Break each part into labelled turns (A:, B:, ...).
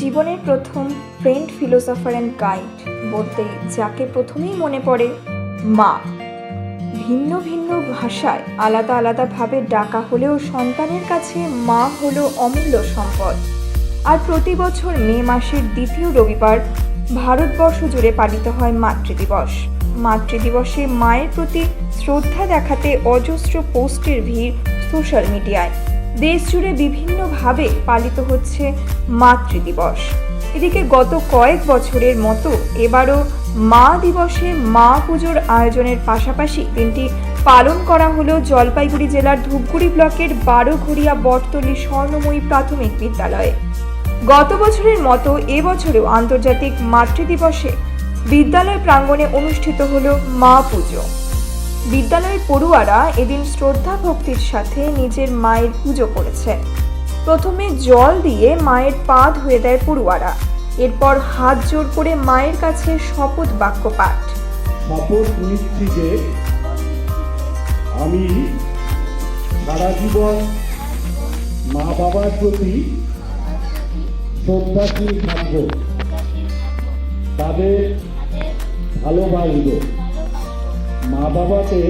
A: জীবনের প্রথম friend philosopher and guide বলতে যাকে প্রথমেই মনে পড়ে মা। ভিন্ন ভিন্ন ভাষায় আলাদা আলাদাভাবে ডাকা হলেও সন্তানের কাছে মা হলো অমূল্য সম্পদ। আর প্রতি বছর মে মাসের দ্বিতীয় রবিবার ভারতবর্ষ জুড়ে পালিত হয় মাতৃদিবস। মাতৃদিবসে মায়ের প্রতি শ্রদ্ধা দেখাতে অজস্র পোস্টের ভিড় সোশ্যাল মিডিয়ায়। দেশ জুড়ে বিভিন্নভাবে পালিত হচ্ছে মাতৃদিবস। এদিকে গত কয়েক বছরের মতো এবারও মা দিবসে মা পুজোর আয়োজনের পাশাপাশি দিনটি পালন করা হলো জলপাইগুড়ি জেলার ধূপগুড়ি ব্লকের বারোঘড়িয়া বটতলি স্বর্ণময়ী প্রাথমিক বিদ্যালয়ে। গত বছরের মতো এবছরেও আন্তর্জাতিক মাতৃদিবসে বিদ্যালয় প্রাঙ্গণে অনুষ্ঠিত হলো মা পুজো। বিদ্যালয়ের পড়ুয়ারা এদিন শ্রদ্ধা ভক্তির সাথে নিজের মায়ের পুজো করেছে। প্রথমে জল দিয়ে মায়ের পা ধুয়ে দেয় পড়ুয়ারা। এরপর হাত জোর করে মায়ের কাছে শপথ বাক্য পাঠ।
B: আমি সারা জীবন মা বাবার প্রতি শ্রদ্ধাশীল থাকব। তাদের ভালোবাসব মা বাবাকে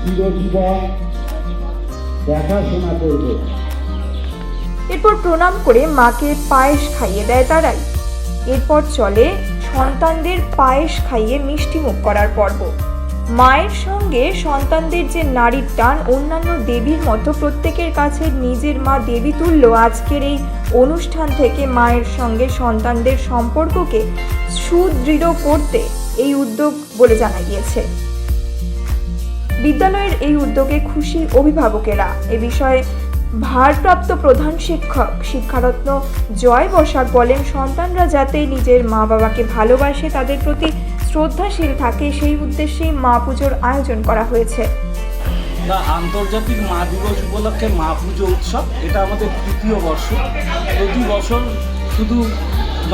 B: চিরজীবন দেখাশোনা করব।
A: এরপর প্রণাম করে মাকে পায়েস খাইয়ে দেয় তারাই। এরপর চলে সন্তানদের পায়েস খাইয়ে মিষ্টি মুখ করার পর্ব। মায়ের সঙ্গে সন্তানদের যে নারীর টান, অন্যান্য দেবীর মতো প্রত্যেকের কাছে নিজের মা দেবী তুল্য। আজকের এই অনুষ্ঠান থেকে মায়ের সঙ্গে সন্তানদের সম্পর্ককে সুদৃঢ় করতে এই উদ্যোগ বলে জানা গিয়েছে। বিদ্যালয়ের এই উদ্যোগে খুশি অভিভাবকেরা এ বিষয়ে ভারপ্রাপ্ত প্রধান শিক্ষক শিক্ষারত্ন জয় বসাক বলেন, সন্তানরা যাতে নিজের মা বাবাকে ভালোবাসে, তাদের প্রতি শ্রদ্ধাশীল থাকে, সেই উদ্দেশ্যেই মা পুজোর আয়োজন করা হয়েছে।
C: আন্তর্জাতিক মা দিবস উপলক্ষে মা পুজো উৎসব, এটা আমাদের তৃতীয় বর্ষ। প্রতি বছর শুধু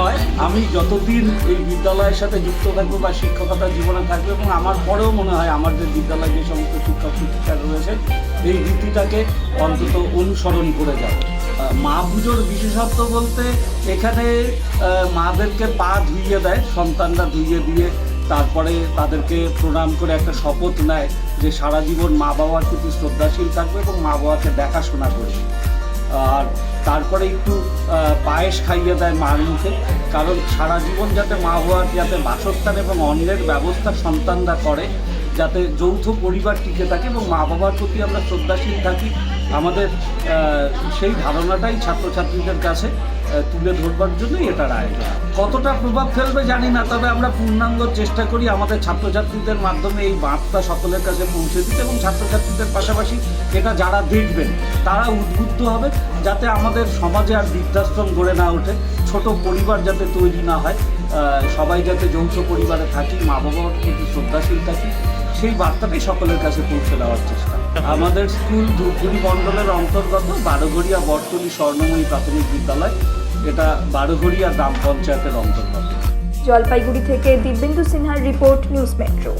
C: নয়, আমি যতদিন এই বিদ্যালয়ের সাথে যুক্ত থাকব বা শিক্ষকতা জীবনে থাকব এবং আমার পরেও মনে হয় আমাদের বিদ্যালয়ে যে সমস্ত শিক্ষক শিক্ষিকা রয়েছে, এই রীতিটাকে অন্তত অনুসরণ করে যাব। মা পুজোর বিশেষত্ব বলতে এখানে মাদেরকে পা ধুইয়ে দেয়, সন্তানরা ধুইয়ে দিয়ে তারপরে তাদেরকে প্রণাম করে একটা শপথ নেয় যে সারা জীবন মা বাবার প্রতি শ্রদ্ধাশীল থাকবে এবং মা বাবাকে দেখাশোনা করবে। তারপরে একটু পায়েস খাইয়ে দেয় মার মুখে কারণ সারা জীবন যাতে মা বাবার যাতে বাসস্থান এবং অন্যের ব্যবস্থা সন্তানরা করে, যাতে যৌথ পরিবার টিকে থাকে এবং মা বাবার প্রতি আমরা শ্রদ্ধাশীল থাকি আমাদের সেই ধারণাটাই ছাত্রছাত্রীদের কাছে তুলে ধরবার জন্যই এটার আয়োজন। কতটা প্রভাব ফেলবে জানি না, তবে আমরা পূর্ণাঙ্গ চেষ্টা করি আমাদের ছাত্রছাত্রীদের মাধ্যমে এই বার্তা সকলের কাছে পৌঁছে দিতে এবং ছাত্রছাত্রীদের পাশাপাশি এটা যারা দেখবেন, তারা উদ্বুদ্ধ হবে যাতে আমাদের সমাজে আর বৃদ্ধাশ্রম গড়ে না ওঠে, ছোট পরিবার যাতে তৈরি না হয় সবাই যাতে যৌথ পরিবারে থাকি মা বাবার প্রতি শ্রদ্ধাশীল থাকি, সেই বার্তাটাই সকলের কাছে পৌঁছে দেওয়ার চেষ্টা। আমাদের স্কুল ধূপগুড়ি মন্ডলের অন্তর্গত বারোঘড়িয়া বটতলি স্বর্ণময়ী প্রাথমিক বিদ্যালয়। এটা বারোঘড়িয়া গ্রাম পঞ্চায়েতের অন্তর্গত।
A: জলপাইগুড়ি থেকে দিব্যেন্দু সিনহার রিপোর্ট, নিউজ মেট্রো।